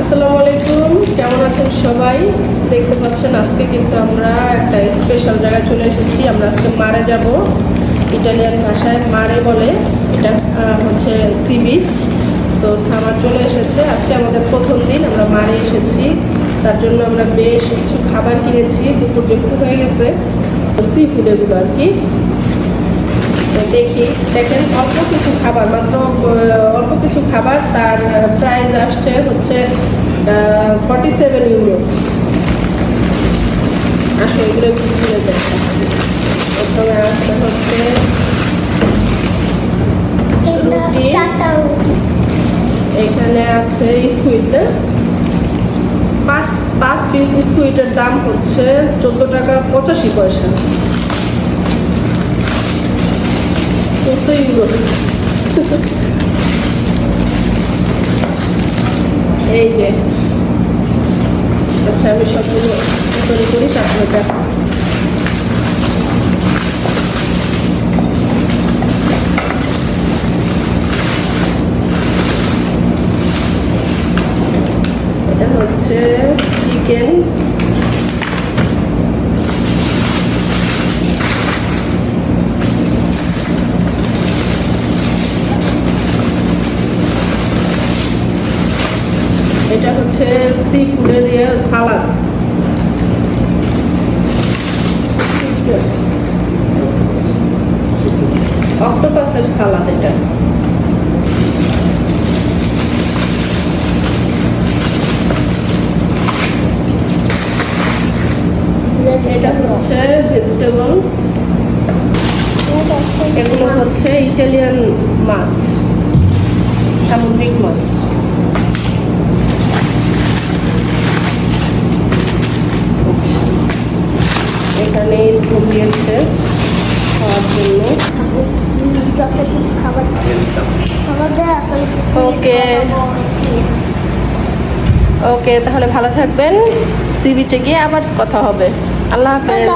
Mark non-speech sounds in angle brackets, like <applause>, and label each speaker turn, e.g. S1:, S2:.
S1: আসসালামু আলাইকুম, কেমন আছেন সবাই? দেখতে পাচ্ছেন, আজকে কিন্তু আমরা একটা স্পেশাল জায়গায় চলে এসেছি। আমরা আজকে মারে যাব। ইটালিয়ান ভাষায় মারে বলে। এটা হচ্ছে সি বিচ তো সামার চলে এসেছে। আজকে আমাদের প্রথম দিন, আমরা মারে এসেছি। তার জন্য আমরা বেশ কিছু খাবার কিনেছি। দুপুর যেহেতু হয়ে গেছে, তো সি ফুড এগুলো আর কি। দেখি, দেখেন অল্প কিছু খাবার, মাত্র কিছু খাবার তার প্রাইস আসছে হচ্ছে ফর্টি সেভেন ইউরো আসো এগুলো একটু তুলে দেয় প্রথমে আসতে হচ্ছে এখানে আছে স্কুইড পাঁচ পাঁচ পিস স্কুইডের দাম হচ্ছে চোদ্দ টাকা পঁচাশি পয়সা। চোদ্দ ইউরো <laughs> এই যে আচ্ছা আমি সবগুলো তৈরি করি তারপরে এটা হচ্ছে চিকেন এটা হচ্ছে সি ফুডের ইয়ে সালাদ অক্টোপাসের সালাদ এটা। এটা হচ্ছে ভেজিটেবল এগুলো হচ্ছে ইটালিয়ান মাছ, সামুদ্রিক মাছ। এখানে স্কুল দিয়েছে খাওয়ার জন্য। ওকে। ওকে, তাহলে ভালো থাকবেন। সি বিচে গিয়ে আবার কথা হবে। আল্লাহ হাফেজ।